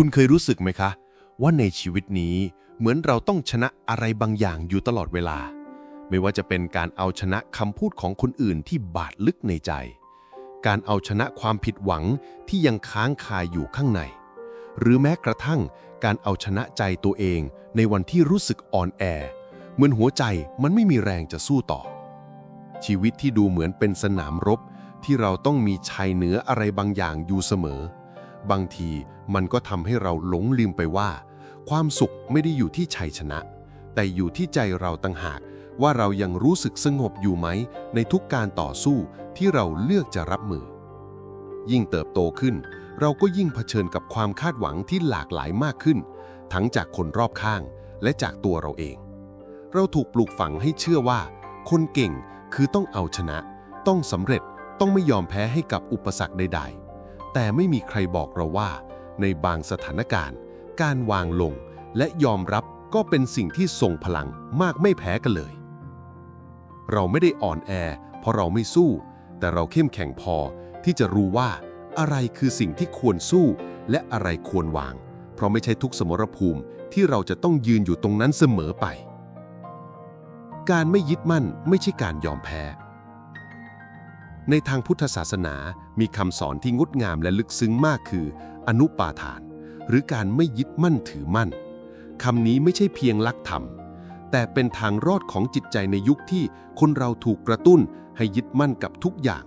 คุณเคยรู้สึกไหมคะ ว่าในชีวิตนี้เหมือนเราต้องชนะอะไรบางอย่างอยู่ตลอดเวลา ไม่ว่าจะเป็นการเอาชนะคำพูดของคนอื่นที่บาดลึกในใจ การเอาชนะความผิดหวังที่ยังค้างคาอยู่ข้างใน หรือแม้กระทั่งการเอาชนะใจตัวเองในวันที่รู้สึกอ่อนแอ เหมือนหัวใจมันไม่มีแรงจะสู้ต่อ ชีวิตที่ดูเหมือนเป็นสนามรบที่เราต้องมีชัยเหนืออะไรบางอย่างอยู่เสมอ บางทีมันก็ทำให้เราหลงลืมไปว่า ความสุขไม่ได้อยู่ที่ชัยชนะ แต่อยู่ที่ใจเราต่างหากว่าเรายังรู้สึกสงบอยู่ไหม ในทุกการต่อสู้ที่เราเลือกจะรับมือ ยิ่งเติบโตขึ้น เราก็ยิ่งเผชิญกับความคาดหวังที่หลากหลายมากขึ้น ทั้งจากคนรอบข้างและจากตัวเราเอง เราถูกปลูกฝังให้เชื่อว่า คนเก่งคือต้องเอาชนะ ต้องสำเร็จต้องไม่ยอมแพ้ให้กับอุปสรรคใด ๆ แต่ไม่มีใครบอกเราว่า ในบางสถานการณ์ การวางลงและยอมรับก็เป็นสิ่งที่ทรงพลังมากไม่แพ้กันเลย เราไม่ได้อ่อนแอ เพราะเราไม่สู้ แต่เราเข้มแข็งพอที่จะรู้ว่า อะไรคือสิ่งที่ควรสู้ และอะไรควรวาง เพราะไม่ใช่ทุกสมรภูมิที่เราจะต้องยืนอยู่ตรงนั้นเสมอไป การไม่ยึดมั่นไม่ใช่การยอมแพ้ ในทางพุทธศาสนามีคำสอนที่งดงามและลึกซึ้งมากคือ อนุปาทาน หรือการไม่ยึดมั่นถือมั่นคำนี้ไม่ใช่เพียงลักธรรม แต่เป็นทางรอดของจิตใจในยุคที่คนเราถูกกระตุ้นให้ยึดมั่นกับทุกอย่าง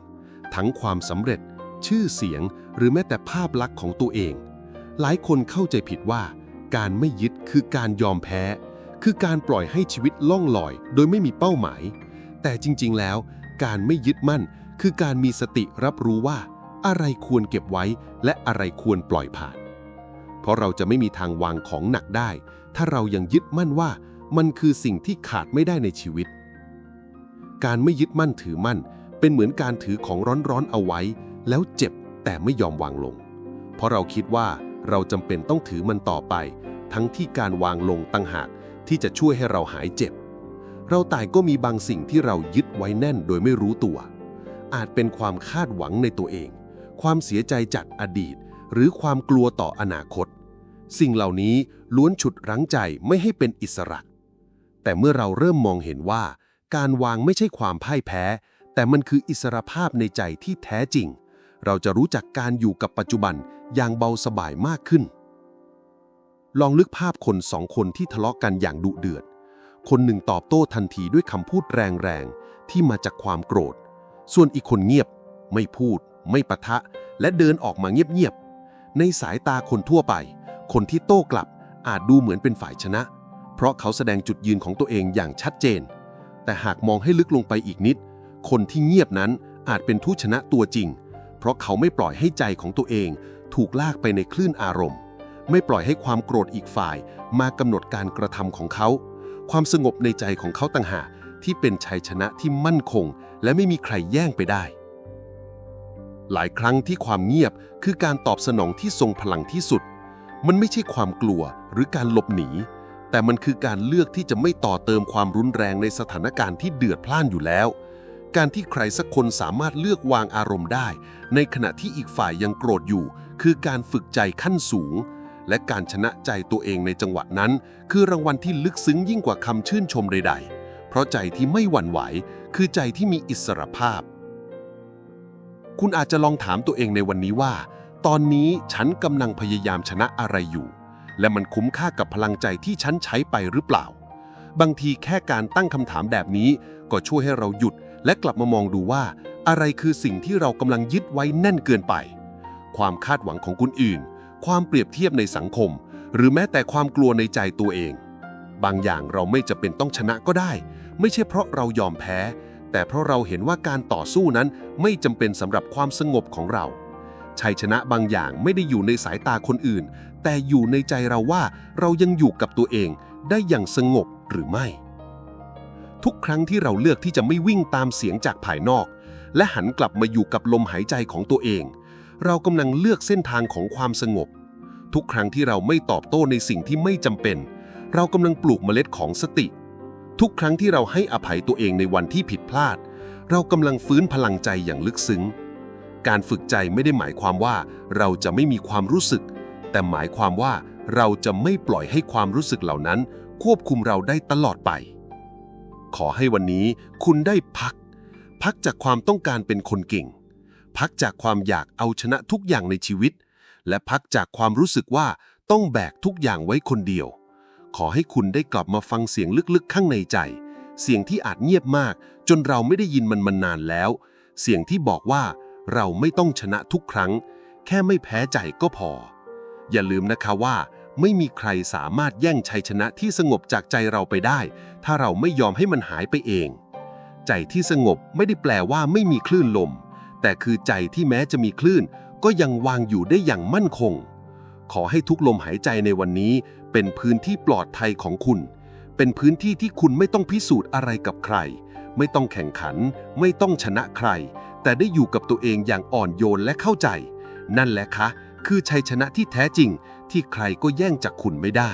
ทั้งความสำเร็จ ชื่อเสียง หรือแม้แต่ภาพลักษณ์ของตัวเอง หลายคนเข้าใจผิดว่า การไม่ยึดคือการยอมแพ้ คือการปล่อยให้ชีวิตล่องลอย โดยไม่มีเป้าหมาย แต่จริง ๆ แล้ว การไม่ยึดมั่น คือการมีสติรับรู้ว่า อะไรควรเก็บไว้ และอะไรควรปล่อยผ่าน เพราะเราจะไม่มีทางวางของหนักได้ ถ้าเรายังยึดมั่นว่ามันคือสิ่งที่ขาดไม่ได้ในชีวิต การไม่ยึดมั่นถือมั่น เป็นเหมือนการถือของร้อนๆเอาไว้ แล้วเจ็บแต่ไม่ยอมวางลง เพราะเราคิดว่าเราจำเป็นต้องถือมันต่อไป ทั้งที่การวางลงตั้งหากที่จะช่วยให้เราหายเจ็บ เราต่ายก็มีบางสิ่งที่เรายึดไว้แน่นโดยไม่รู้ตัว อาจเป็นความคาดหวังในตัวเอง ความเสียใจจากอดีต หรือความกลัวต่ออนาคต สิ่งเหล่านี้ล้วนฉุดรั้งใจไม่ให้เป็นอิสระ แต่เมื่อเราเริ่มมองเห็นว่า การวางไม่ใช่ความพ่ายแพ้ แต่มันคืออิสรภาพในใจที่แท้จริง เราจะรู้จักการอยู่กับปัจจุบันอย่างเบาสบายมากขึ้น ลองลึกภาพคนสองคนที่ทะเลาะกันอย่างดุเดือด คนหนึ่งตอบโต้ทันทีด้วยคำพูดแรงๆที่มาจากความโกรธ ส่วนอีกคนเงียบ ไม่พูด ไม่ปะทะ และเดินออกมาเงียบๆ ในสายตาคนทั่วไป คนที่โต้กลับอาจดูเหมือนเป็นฝ่ายชนะ เพราะเขาแสดงจุดยืนของตัวเองอย่างชัดเจน แต่หากมองให้ลึกลงไปอีกนิด คนที่เงียบนั้นอาจเป็นผู้ชนะตัวจริง เพราะเขาไม่ปล่อยให้ใจของตัวเอง ถูกลากไปในคลื่นอารมณ์ ไม่ปล่อยให้ความโกรธอีกฝ่าย มากำหนดการกระทำของเขา ความสงบในใจของเขาต่างหาก ที่เป็นชัยชนะที่มั่นคง และไม่มีใครแย่งไปได้ หลายครั้งที่ความเงียบคือการตอบสนองที่ทรงพลังที่สุด มันไม่ใช่ความกลัวหรือการหลบหนี แต่มันคือการเลือกที่จะไม่ต่อเติมความรุนแรงในสถานการณ์ที่เดือดพล่านอยู่แล้ว การที่ใครสักคนสามารถเลือกวางอารมณ์ได้ ในขณะที่อีกฝ่ายยังโกรธอยู่ คือการฝึกใจขั้นสูงและการชนะใจตัวเองในจังหวะนั้น คือรางวัลที่ลึกซึ้งยิ่งกว่าคำชื่นชมใด ๆ เพราะใจที่ไม่หวั่นไหว คือใจที่มีอิสรภาพ คุณอาจจะลองถามตัวเองในวันนี้ว่า ตอนนี้ฉันกำลังพยายามชนะอะไรอยู่ และมันคุ้มค่ากับพลังใจที่ฉันใช้ไปหรือเปล่า บางทีแค่การตั้งคำถามแบบนี้ ก็ช่วยให้เราหยุด และกลับมามองดูว่า อะไรคือสิ่งที่เรากำลังยึดไว้แน่นเกินไป ความคาดหวังของคนอื่น ความเปรียบเทียบในสังคม หรือแม้แต่ความกลัวในใจตัวเองบางอย่างเราไม่จะเป็นต้องชนะก็ได้ ไม่ใช่เพราะเรายอมแพ้ แต่เพราะเราเห็นว่าการต่อสู้นั้นไม่จำเป็นสำหรับความสงบของเรา ชัยชนะบางอย่างไม่ได้อยู่ในสายตาคนอื่น แต่อยู่ในใจเราว่าเรายังอยู่กับตัวเองได้อย่างสงบหรือไม่ ทุกครั้งที่เราเลือกที่จะไม่วิ่งตามเสียงจากภายนอก และหันกลับมาอยู่กับลมหายใจของตัวเอง เรากำลังเลือกเส้นทางของความสงบ ทุกครั้งที่เราไม่ตอบโต้ในสิ่งที่ไม่จำเป็น เรากำลังปลูกเมล็ดของสติ ทุกครั้งที่เราให้อภัยตัวเองในวันที่ผิดพลาด เรากำลังฟื้นพลังใจอย่างลึกซึ้ง การฝึกใจไม่ได้หมายความว่าเราจะไม่มีความรู้สึก แต่หมายความว่าเราจะไม่ปล่อยให้ความรู้สึกเหล่านั้น ควบคุมเราได้ตลอดไป ขอให้วันนี้คุณได้พัก พักจากความต้องการเป็นคนเก่ง พักจากความอยากเอาชนะทุกอย่างในชีวิต และพักจากความรู้สึกว่าต้องแบกทุกอย่างไว้คนเดียว ขอให้คุณได้กลับมาฟังเสียงลึกๆ ข้างในใจ เสียงที่อาจเงียบมาก จนเราไม่ได้ยินมันมานานแล้ว เสียงที่บอกว่าเราไม่ต้องชนะทุกครั้ง แค่ไม่แพ้ใจก็พอ อย่าลืมนะคะว่า ไม่มีใครสามารถแย่งชัยชนะที่สงบจากใจเราไปได้ ถ้าเราไม่ยอมให้มันหายไปเอง ใจที่สงบไม่ได้แปลว่าไม่มีคลื่นลม แต่คือใจที่แม้จะมีคลื่น ก็ยังวางอยู่ได้อย่างมั่นคง ขอให้ทุกลมหายใจในวันนี้ เป็นพื้นที่ปลอดภัยของคุณ เป็นพื้นที่ที่คุณไม่ต้องพิสูจน์อะไรกับใคร ไม่ต้องแข่งขัน ไม่ต้องชนะใคร แต่ได้อยู่กับตัวเองอย่างอ่อนโยนและเข้าใจ นั่นแหละคะ คือชัยชนะที่แท้จริงที่ใครก็แย่งจากคุณไม่ได้